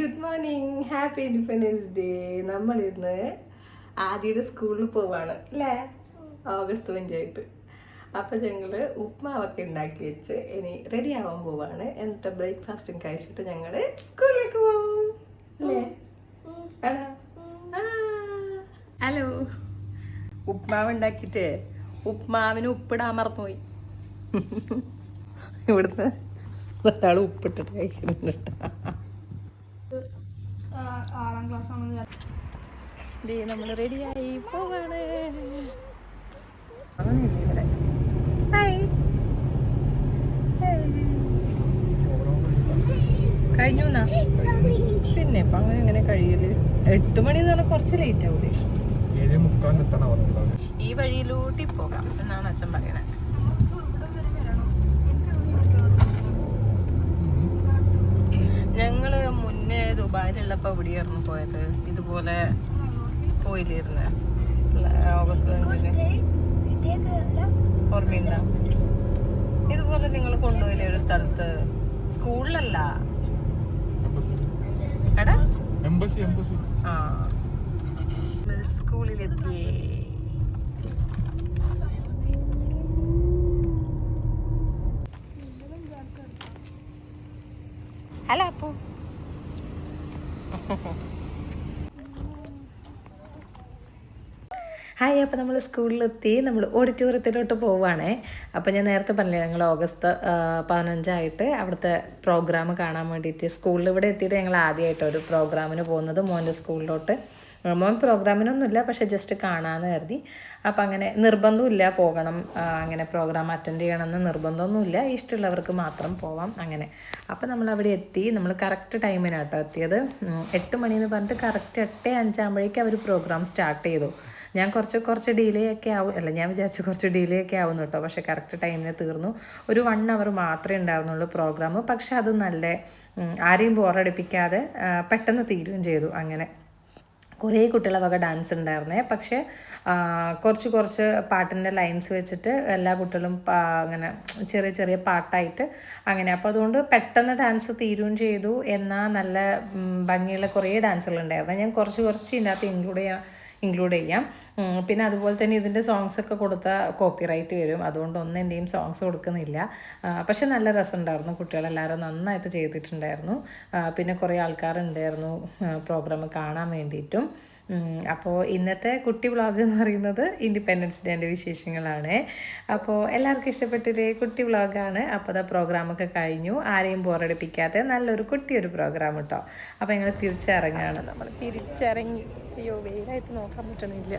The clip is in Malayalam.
Good morning happy Independence Day നമ്മൾ ഇന്ന് ആദ്യയുടെ സ്കൂളിൽ പോവാണ് അല്ലേ? ഓഗസ്റ്റ് പഞ്ചായത്ത് അപ്പം ഞങ്ങൾ ഉപ്മാവൊക്കെ ഉണ്ടാക്കി വെച്ച് ഇനി റെഡി ആവാൻ പോവാണ്. എന്നിട്ട് ബ്രേക്ക്ഫാസ്റ്റും കഴിച്ചിട്ട് ഞങ്ങൾ സ്കൂളിലേക്ക് പോകും അല്ലേ? ഹലോ ഉപ്മാവ് ഉണ്ടാക്കിയിട്ട് ഉപ്മാവിന് ഉപ്പിടാൻ മറന്നുപോയി. ഇവിടുന്ന് ഒരാൾ ഉപ്പിട്ടിട്ട് കഴിക്കുന്നുണ്ട്. കേട്ടോ. ആറാം ക്ലാസ് ആണെന്ന് ദേ നമ്മൾ റെഡിയായി പോവാണ്. ഹായ് കഴിഞ്ഞു പിന്നെ ഇപ്പൊ അങ്ങനെ എങ്ങനെ കഴിയൽ? എട്ട് മണി എന്ന് പറഞ്ഞാൽ കുറച്ച് ലേറ്റ് ആവൂലേ? ഈ വഴിയിലൂട്ടി പോകാം എന്നാണ് അച്ഛൻ പറയണേ. മുന്നേ ദുബായിലുള്ളപ്പോ എവിടെയായിരുന്നു പോയത്? ഇതുപോലെ പോയില്ലായിരുന്നു? ഓഗസ്റ്റ് അഞ്ചിന് ഓർമ്മയുണ്ട? ഇതുപോലെ നിങ്ങൾ കൊണ്ടുപോയില്ലേ ഒരു സ്ഥലത്ത്? സ്കൂളിലല്ല? സ്കൂളിലെത്തിയേ. ഹലോ അപ്പു. ഹായ് അപ്പോൾ നമ്മൾ സ്കൂളിലെത്തി. നമ്മൾ ഓഡിറ്റോറിയത്തിലോട്ട് പോവുകയാണേ അപ്പോൾ ഞാൻ നേരത്തെ പറഞ്ഞില്ലേ ഞങ്ങൾ ഓഗസ്റ്റ് പതിനഞ്ചായിട്ട് അവിടുത്തെ പ്രോഗ്രാം കാണാൻ വേണ്ടിയിട്ട് സ്കൂളിൽ ഇവിടെ എത്തിയിട്ട് ഞങ്ങൾ ആദ്യമായിട്ട് ഒരു പ്രോഗ്രാമിന് പോകുന്നത് മോന്റെ സ്കൂളിലോട്ട്. മോൻ പ്രോഗ്രാമിനൊന്നുമില്ല പക്ഷെ ജസ്റ്റ് കാണാമെന്ന് കരുതി. അപ്പം അങ്ങനെ നിർബന്ധമില്ല പോകണം. അങ്ങനെ പ്രോഗ്രാം അറ്റൻഡ് ചെയ്യണമെന്ന് നിർബന്ധമൊന്നുമില്ല. ഇഷ്ടമുള്ളവർക്ക് മാത്രം പോവാം അങ്ങനെ. അപ്പം നമ്മൾ അവിടെ എത്തി. നമ്മൾ കറക്റ്റ് ടൈമിനാട്ടോ എത്തിയത്. എട്ട് മണി എന്ന് പറഞ്ഞിട്ട് കറക്റ്റ് എട്ട് അഞ്ചാകുമ്പോഴേക്കും അവർ പ്രോഗ്രാം സ്റ്റാർട്ട് ചെയ്തു. ഞാൻ കുറച്ച് കുറച്ച് ഡിലേ ഒക്കെ ആവും. അല്ല ഞാൻ വിചാരിച്ചു കുറച്ച് ഡിലേ ഒക്കെ ആവുന്നു കേട്ടോ. പക്ഷേ കറക്റ്റ് ടൈമിന് തീർന്നു. ഒരു വൺ അവർ മാത്രമേ ഉണ്ടായിരുന്നുള്ളൂ പ്രോഗ്രാം. പക്ഷെ അത് നല്ല ആരെയും ബോറടിപ്പിക്കാതെ പെട്ടെന്ന് തീരുകയും ചെയ്തു അങ്ങനെ. കുറേ കുട്ടികളെ വക ഡാൻസ് ഉണ്ടായിരുന്നേ പക്ഷേ കുറച്ച് കുറച്ച് പാട്ടിന്റെ ലൈൻസ് വെച്ചിട്ട് എല്ലാ കുട്ടികളും അങ്ങനെ ചെറിയ ചെറിയ പാട്ടായിട്ട് അങ്ങനെ. അപ്പോൾ അതുകൊണ്ട് പെട്ടെന്ന് ഡാൻസ് തീരുകയും ചെയ്തു. എന്നാൽ നല്ല ഭംഗിയുള്ള കുറേ ഡാൻസുകൾ ഉണ്ടായിരുന്നു. ഞാൻ കുറച്ച് കുറച്ച് ഇതിനകത്ത് ഇൻക്ലൂഡ് ചെയ്യാം. ഇൻക്ലൂഡ് ചെയ്യാം. പിന്നെ അതുപോലെ തന്നെ ഇതിന്റെ സോങ്സ് ഒക്കെ കൊടുത്താൽ കോപ്പിറൈറ്റ് വരും. അതുകൊണ്ട് ഒന്നും എന്റെയും സോങ്സ് കൊടുക്കുന്നില്ല. പക്ഷെ നല്ല രസം രസമുണ്ടായിരുന്നു. കുട്ടികളെല്ലാവരും നന്നായിട്ട് ചെയ്തിട്ടുണ്ടായിരുന്നു. പിന്നെ കുറേ ആൾക്കാരുണ്ടായിരുന്നു പ്രോഗ്രാം കാണാൻ വേണ്ടിയിട്ടും. അപ്പോൾ ഇന്നത്തെ കുട്ടി വ്ളോഗ് എന്ന് പറയുന്നത് ഇൻഡിപെൻഡൻസ് ഡേന്റെ വിശേഷങ്ങളാണ്. അപ്പോൾ എല്ലാവർക്കും ഇഷ്ടപ്പെട്ടൊരു കുട്ടി വ്ളോഗാണ് അപ്പോൾ അതാ പ്രോഗ്രാമൊക്കെ കഴിഞ്ഞു. ആരെയും ബോറടിപ്പിക്കാത്ത നല്ലൊരു കുട്ടിയൊരു പ്രോഗ്രാം കേട്ടോ അപ്പോൾ ഞങ്ങൾ തിരിച്ചിറങ്ങുകയാണ് നമ്മൾ തിരിച്ചിറങ്ങി. അയ്യോ വെയിലായിട്ട് നോക്കാൻ പറ്റണില്ല.